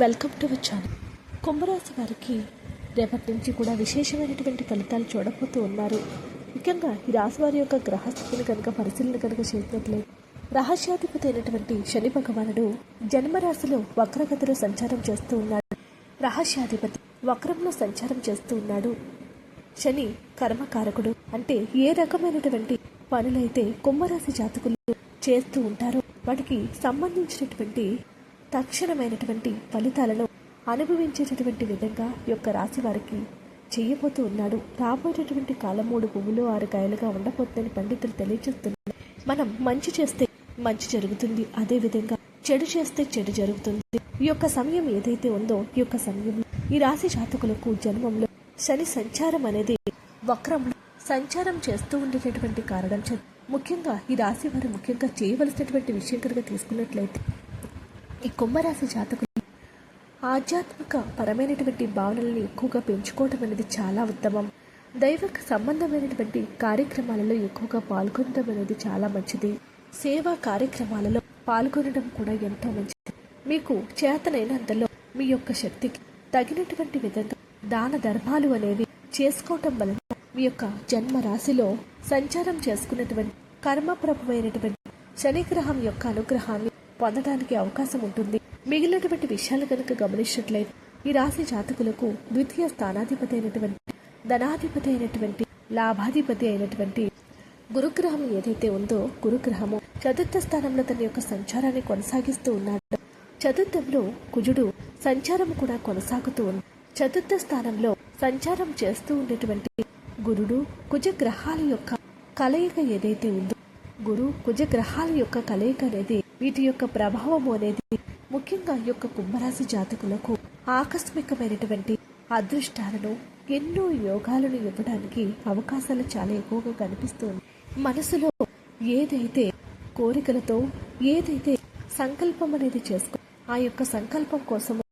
Welcome to channel కుంభరాశి వారికి రేపటి నుంచి కూడా విశేషమైనటువంటి ఫలితాలు చూడబోతూ ఉన్నారు. ముఖ్యంగా ఈ రాశి వారి యొక్క గ్రహస్థితిని కనుక పరిశీలన కనుక చేసినట్లయితే రహస్యాధిపతి అయినటువంటి శని భగవానుడు జన్మరాశిలో వక్రగతిలో సంచారం చేస్తూ ఉన్నాడు. రహస్యాధిపతి వక్రంలో సంచారం చేస్తూ ఉన్నాడు. శని కర్మకారకుడు అంటే ఏ రకమైనటువంటి పనులైతే కుంభరాశి జాతకులు చేస్తూ ఉంటారో వాటికి సంబంధించినటువంటి తక్షణమైనటువంటి ఫలితాలను అనుభవించేటటువంటి విధంగా ఈ యొక్క రాశి వారికి చేయబోతూ ఉన్నాడు. రాబోయేటటువంటి కాలం మూడు పువ్వులు ఆరు కాయలుగా ఉండబోతుందని పండితులు తెలియజేస్తున్నారు. మనం మంచి చేస్తే మంచి జరుగుతుంది. అదే విధంగా చెడు చేస్తే చెడు జరుగుతుంది. ఈ యొక్క సమయం ఏదైతే ఉందో ఈ యొక్క సమయంలో ఈ రాశి జాతకులకు జన్మంలో శని సంచారం అనేది వక్రంలో సంచారం చేస్తూ ఉండేటటువంటి కారణం ముఖ్యంగా ఈ రాశి వారు ముఖ్యంగా చేయవలసినటువంటి విషయం కనుక తీసుకున్నట్లయితే ఈ కుంభరాశి జాతకులు ఆధ్యాత్మిక పరమైనటువంటి భావనల్ని ఎక్కువగా పెంచుకోవటం అనేది చాలా ఉత్తమం. దైవ సంబంధమైనటువంటి కార్యక్రమాలలో ఎక్కువగా పాల్గొనడం అనేది చాలా మంచిది. సేవా కార్యక్రమాలలో పాల్గొనడం కూడా ఎంతో మంచిది. మీకు చేతనైనంతలో మీ యొక్క శక్తికి తగినటువంటి విధంగా దాన ధర్మాలు అనేవి చేసుకోవటం వలన మీ యొక్క జన్మ రాశిలో సంచారం చేసుకున్నటువంటి కర్మప్రభమైనటువంటి శనిగ్రహం యొక్క అనుగ్రహాన్ని పొందడానికి అవకాశం ఉంటుంది. మిగిలినటువంటి విషయాలు కనుక గమనించినట్లయితే ఈ రాశి జాతకులకు ద్వితీయ స్థానాధిపతి అయినటువంటి ధనాధిపతి అయినటువంటి లాభాధిపతి అయినటువంటి గురుగ్రహం ఏదైతే ఉందో గురుగ్రహము చతుర్థ స్థానంలో తన యొక్క సంచారాన్ని కొనసాగిస్తూ ఉన్నాడు. చతుర్థంలో కుజుడు సంచారం కూడా కొనసాగుతూ ఉంది చతుర్థ స్థానంలో సంచారం చేస్తూ ఉండేటువంటి గురుడు కుజగ్రహాల యొక్క కలయిక ఏదైతే ఉందో గురు కుజగ్రహాల యొక్క కలయిక అనేది వీటి యొక్క ప్రభావం అనేది ముఖ్యంగా ఈ యొక్క కుంభరాశి జాతకులకు ఆకస్మికమైనటువంటి అదృష్టాలను ఎన్నో యోగాలను ఇవ్వడానికి అవకాశాలు చాలా ఎక్కువగా కనిపిస్తుంది. మనసులో ఏదైతే కోరికలతో ఏదైతే సంకల్పం అనేది చేసుకో ఆ యొక్క సంకల్పం కోసము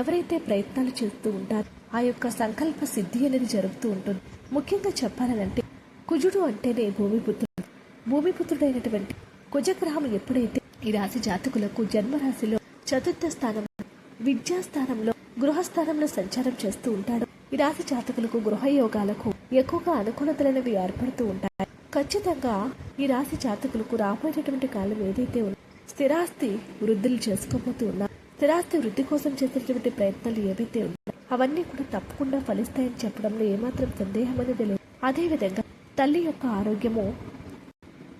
ఎవరైతే ప్రయత్నాలు చేస్తూ ఉంటారో ఆ యొక్క సంకల్ప సిద్ధి అనేది జరుగుతూ ఉంటుంది. ముఖ్యంగా చెప్పాలంటే కుజుడు అంటేనే భూమిపుత్రుడు. భూమిపుత్రుడైనటువంటి కుజగ్రహం ఎప్పుడైతే ఈ రాశి జాతకులకు జన్మరాశిలో చతుర్థ స్థానం విద్యాస్థానంలో గృహస్థానంలో సంచారం చేస్తూ ఉంటాడు. ఈ రాశి జాతకులకు గృహయోగాలకు ఎక్కువగా అనుకూలతలనేవి ఏర్పడుతూ ఉంటాయి. ఖచ్చితంగా ఈ రాశి జాతకులకు రాబోయేటటువంటి కాలం ఏదైతే ఉందో స్థిరాస్తి వృద్ధులు చేసుకోబోతూ ఉన్నా స్థిరాస్తి వృద్ధి కోసం చేసినటువంటి ప్రయత్నాలు ఏవైతే ఉన్నాయో అవన్నీ కూడా తప్పకుండా ఫలిస్తాయని చెప్పడంలో ఏమాత్రం సందేహం అనేది లేదు. అదేవిధంగా తల్లి యొక్క ఆరోగ్యము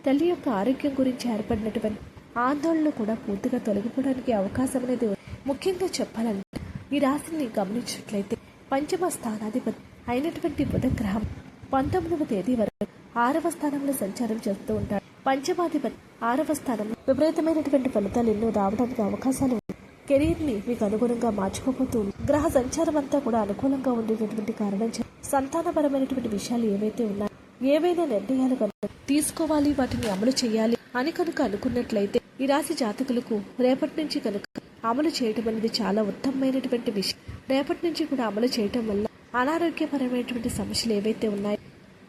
తల్లి యొక్క ఆరోగ్యం గురించి ఏర్పడినటువంటి ఆందోళనలు కూడా పూర్తిగా తొలగిపోవడానికి అవకాశం అనేది ముఖ్యంగా చెప్పాలంటే ఈ రాశిని గమనించినట్లయితే పంచమ స్థానాధిపతి అయినటువంటి బుధగ్రహం పంతొమ్మిదవ తేదీ వరకు ఆరవ స్థానంలో సంచారం చేస్తూ ఉంటాడు. పంచమాధిపతి ఆరవ స్థానంలో విపరీతమైనటువంటి ఫలితాలు ఎన్నో రావడానికి అవకాశాలు ఉన్నాయి. కెరీర్ని మీకు అనుగుణంగా మార్చుకోబోతూ ఉంది. గ్రహ సంచారం అంతా కూడా అనుకూలంగా ఉండేటటువంటి కారణం సంతానపరమైనటువంటి విషయాలు ఏవైతే ఉన్నాయో ఏవైనా నిర్ణయాలు కనుక తీసుకోవాలి వాటిని అమలు చేయాలి అని కనుక అనుకున్నట్లయితే ఈ రాశి జాతకులకు రేపటి నుంచి కనుక అమలు చేయటం అనేది చాలా ఉత్తమమైనటువంటి విషయం. రేపటి నుంచి కూడా అమలు చేయటం వల్ల అనారోగ్యపరమైనటువంటి సమస్యలు ఏవైతే ఉన్నాయో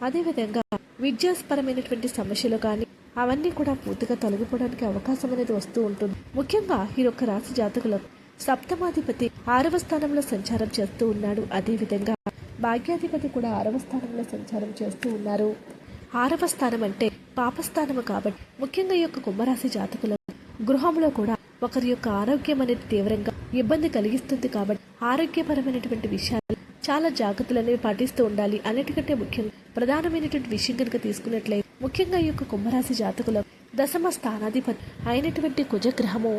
అదేవిధంగా విద్యాపరమైనటువంటి సమస్యలు కానీ అవన్నీ కూడా పూర్తిగా తొలగిపోవడానికి అవకాశం అనేది వస్తూ ఉంటుంది. ముఖ్యంగా ఈ యొక్క రాశి జాతకులకు సప్తమాధిపతి ఆరవ స్థానంలో సంచారం చేస్తూ ఉన్నాడు. అదేవిధంగా భాగ్యాధిపతి కూడా ఆరవ స్థానంలో సంచారం చేస్తూ ఉన్నారు. ఆరవ స్థానం అంటే పాపస్థానము కాబట్టి ముఖ్యంగా ఈ యొక్క కుంభరాశి జాతకులు గృహంలో కూడా ఒకరి యొక్క ఆరోగ్యం అనేది తీవ్రంగా ఇబ్బంది కలిగిస్తుంది కాబట్టి ఆరోగ్యపరమైనటువంటి విషయాలు చాలా జాగ్రత్తలు అనేవి పాటిస్తూ ఉండాలి. అన్నిటికంటే ముఖ్యంగా ప్రధానమైనటువంటి విషయం కనుక తీసుకున్నట్లయితే ముఖ్యంగా ఈ యొక్క కుంభరాశి జాతకుల దశమ స్థానాధిపతి అయినటువంటి కుజగ్రహము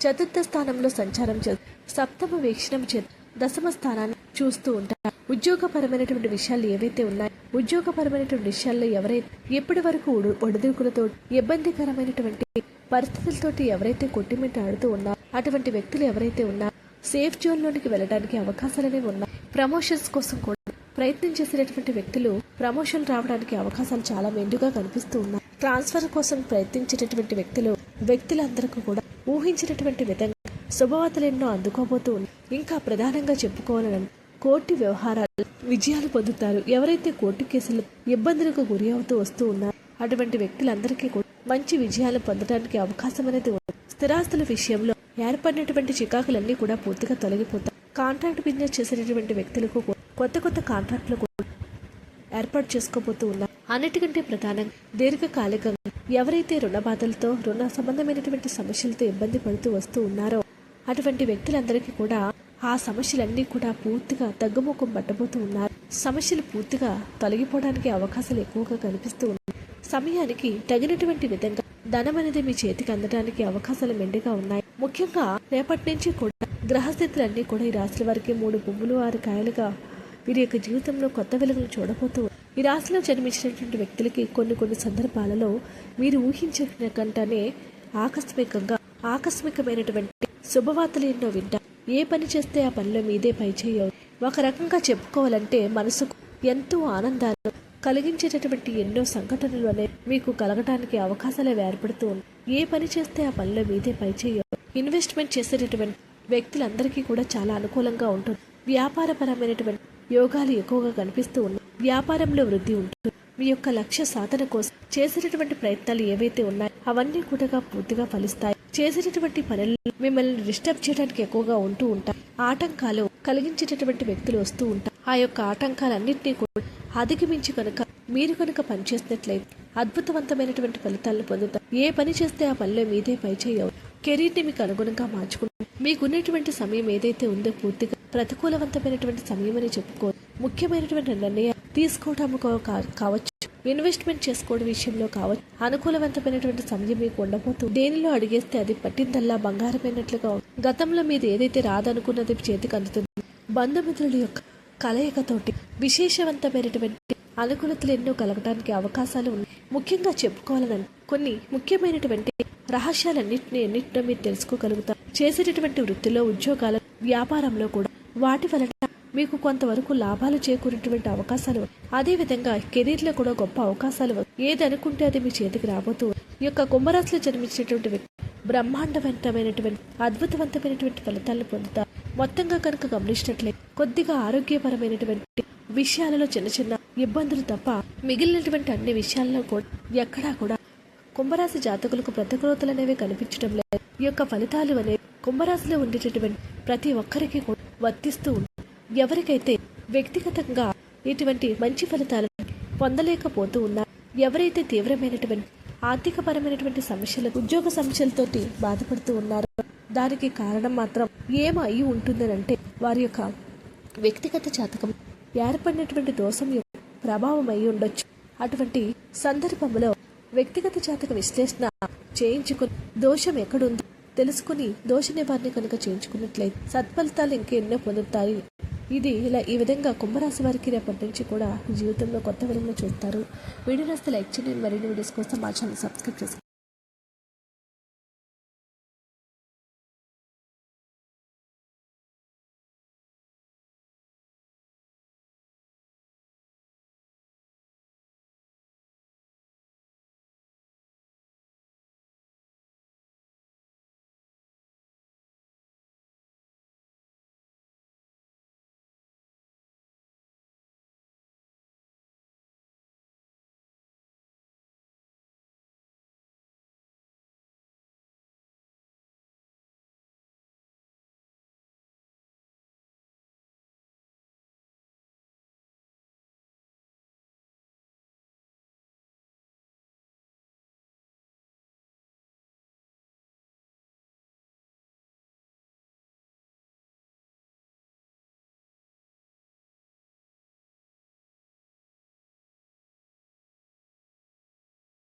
చతుర్థ స్థానంలో సంచారం చే సప్తమ వీక్షణం చే దశమ స్థానాన్ని చూస్తూ ఉంటారు. ఉద్యోగపరమైనటువంటి విషయాలు ఏవైతే ఉన్నాయో ఉద్యోగపరమైనటువంటి విషయాల్లో ఎవరైతే ఎప్పటి వరకు ఒడిదుడుకులతో ఇబ్బందికరమైనటువంటి పరిస్థితులతోటి ఎవరైతే కొట్టిమిట్ట ఆడుతూ ఉన్నారో అటువంటి వ్యక్తులు ఎవరైతే ఉన్నారో సేఫ్ జోన్ లోనికి వెళ్ళడానికి అవకాశాలు ఉన్నాయి. ప్రమోషన్స్ కోసం కూడా ప్రయత్నం చేసినటువంటి వ్యక్తులు ప్రమోషన్ రావడానికి అవకాశాలు చాలా మెండుగా కనిపిస్తూ ఉన్నాయి. ట్రాన్స్ఫర్ కోసం ప్రయత్నించినటువంటి వ్యక్తులు వ్యక్తులందరికీ కూడా ఊహించినటువంటి విధంగా శుభవార్తలు ఎన్నో అందుకోబోతూ ఉన్నాయి. ఇంకా ప్రధానంగా చెప్పుకోవాలని కోర్టు వ్యవహారాలు విజయాలు పొందుతారు. ఎవరైతే కోర్టు కేసులు ఇబ్బందులకు గురి అవుతూ వస్తూ ఉన్నారో అటువంటి వ్యక్తులందరికీ కూడా మంచి విజయాలు పొందడానికి అవకాశం అనేది ఉంది. స్థిరాస్తుల విషయంలో ఏర్పడినటువంటి చికాకులన్నీ కూడా పూర్తిగా తొలగిపోతాయి. కాంట్రాక్ట్ బిజినెస్ చేసేటటువంటి వ్యక్తులకు కొత్త కొత్త కాంట్రాక్టులు కూడా ఏర్పాటు చేసుకోబోతూ ఉన్నారు. అన్నిటికంటే ప్రధానంగా దీర్ఘకాలికంగా ఎవరైతే రుణ బాధలతో రుణ సంబంధమైనటువంటి సమస్యలతో ఇబ్బంది పడుతూ వస్తూ ఉన్నారో అటువంటి వ్యక్తులందరికీ కూడా ఆ సమస్యలన్నీ కూడా పూర్తిగా తగ్గుముఖం పట్టబోతూ ఉన్నారు. సమస్యలు పూర్తిగా తొలగిపోవడానికి అవకాశాలు ఎక్కువగా కనిపిస్తూ ఉన్నాయి సమయానికి తగినటువంటి విధంగా ధనం అనేది మీ చేతికి అందడానికి అవకాశాలు మెండుగా ఉన్నాయి. ముఖ్యంగా రేపటి నుంచి కూడా గ్రహస్థితులన్నీ కూడా ఈ రాశుల వారికి మూడు పువ్వులు ఆరు కాయలుగా వీరి యొక్క జీవితంలో కొత్త వెలుగులు చూడబోతూ ఈ రాశిలో జన్మించినటువంటి వ్యక్తులకి కొన్ని కొన్ని సందర్భాలలో మీరు ఊహించిన కంటనే ఆకస్మికంగా ఆకస్మికమైనటువంటి శుభవార్తలు ఎన్నో వింటారు. ఏ పని చేస్తే ఆ పనిలో మీదే పై చేయవు ఒక రకంగా చెప్పుకోవాలంటే మనసుకు ఎంతో ఆనందాన్ని కలిగించేటటువంటి ఎన్నో సంఘటనలు అనేవి మీకు కలగటానికి అవకాశాలు ఏర్పడుతూ ఉన్నాయి. ఏ పని చేస్తే ఆ పనిలో మీదే పై చేయవు ఇన్వెస్ట్మెంట్ చేసేటటువంటి వ్యక్తులందరికీ కూడా చాలా అనుకూలంగా ఉంటుంది. వ్యాపారపరమైనటువంటి యోగాలు ఎక్కువగా కనిపిస్తూ ఉన్నాయి. వ్యాపారంలో వృద్ధి ఉంటుంది. మీ యొక్క లక్ష్య సాధన కోసం చేసేటటువంటి ప్రయత్నాలు ఏవైతే ఉన్నాయో అవన్నీ కూడా పూర్తిగా ఫలిస్తాయి. చేసేటటువంటి పనులు మిమ్మల్ని డిస్టర్బ్ చేయడానికి ఎక్కువగా ఉంటూ ఉంటాయి. ఆటంకాలు కలిగించేటటువంటి వ్యక్తులు వస్తూ ఉంటారు. ఆ యొక్క ఆటంకాలన్నింటినీ కూడా అధిగమించి కనుక మీరు కనుక పనిచేసినట్లయితే అద్భుతవంతమైనటువంటి ఫలితాలను పొందుతారు. ఏ పని చేస్తే ఆ పనిలో మీదే పై చేయవు కెరీర్ని మీకు అనుగుణంగా మార్చుకుంటారు. మీకున్నటువంటి సమయం ఏదైతే ఉందో పూర్తిగా ప్రతికూలవంతమైనటువంటి సమయం అని చెప్పుకో ముఖ్యమైనటువంటి నిర్ణయం తీసుకోవడం కావచ్చు. ఇన్వెస్ట్మెంట్ చేసుకోవడం విషయంలో కావచ్చు. అనుకూలవంతమైనటువంటి సమయం మీకు ఉండబోతుంది దేనిలో అడిగేస్తే అది పట్టిందల్లా బంగారమైనట్లుగా గతంలో మీరు ఏదైతే రాదనుకున్నది చేతికి అందుతుంది. బంధుమిత్రుల యొక్క కలయికతోటి విశేషవంతమైనటువంటి అనుకూలతలు ఎన్నో కలగడానికి అవకాశాలు ఉన్నాయి. ముఖ్యంగా చెప్పుకోవాలని కొన్ని ముఖ్యమైనటువంటి రహస్యాలన్నింటినీ ఎన్నింటినో మీరు తెలుసుకోగలుగుతారు. చేసేటటువంటి వృత్తిలో ఉద్యోగాల వ్యాపారంలో కూడా వాటి వలన మీకు కొంతవరకు లాభాలు చేకూరేటువంటి అవకాశాలు అదేవిధంగా కెరీర్లో కూడా గొప్ప అవకాశాలు ఏది అనుకుంటే అది మీ చేతికి రాబోతూ ఈ యొక్క కుంభరాశిలో జన్మించినటువంటి వ్యక్తి బ్రహ్మాండవంతమైనటువంటి అద్భుతవంతమైనటువంటి ఫలితాలను పొందుతారు. మొత్తంగా కనుక గమనించినట్లయితే కొద్దిగా ఆరోగ్యపరమైనటువంటి విషయాలలో చిన్న చిన్న ఇబ్బందులు తప్ప మిగిలినటువంటి అన్ని విషయాల్లో కూడా ఎక్కడా కూడా కుంభరాశి జాతకులకు ప్రతికూలతలు అనేవి కనిపించడం లేదు. ఈ యొక్క ఫలితాలు అనేవి కుంభరాశిలో ఉండేటటువంటి ప్రతి ఒక్కరికి కూడా వర్తిస్తూ ఉంటాయి ఎవరికైతే వ్యక్తిగతంగా ఇటువంటి మంచి ఫలితాలను పొందలేకపోతూ ఉన్నారు ఎవరైతే తీవ్రమైనటువంటి ఆర్థికపరమైనటువంటి సమస్యలు ఉద్యోగ సమస్యలతోటి బాధపడుతూ ఉన్నారో దానికి కారణం మాత్రం ఏమై ఉంటుందని ఉంటుందనంటే వారి యొక్క వ్యక్తిగత జాతకం. ఏర్పడినటువంటి దోషం యొక్క ప్రభావం అయి ఉండొచ్చు. అటువంటి సందర్భంలో వ్యక్తిగత జాతక విశ్లేషణ చేయించుకుని దోషం ఎక్కడుందో తెలుసుకుని దోష నివారణ కనుక చేయించుకున్నట్లయితే సత్ఫలితాలు ఇంకెన్నో పొందుతాయి. ఇది ఇలా ఈ విధంగా కుంభరాశి వారికి రేపటి నుంచి కూడా జీవితంలో కొత్త వెలుగును చూస్తారు. వీడియో నస్తే లైక్ చేయండి. మరిన్ని వీడియోస్ కోసం మా ఛానల్ సబ్స్క్రైబ్ చేసుకోండి.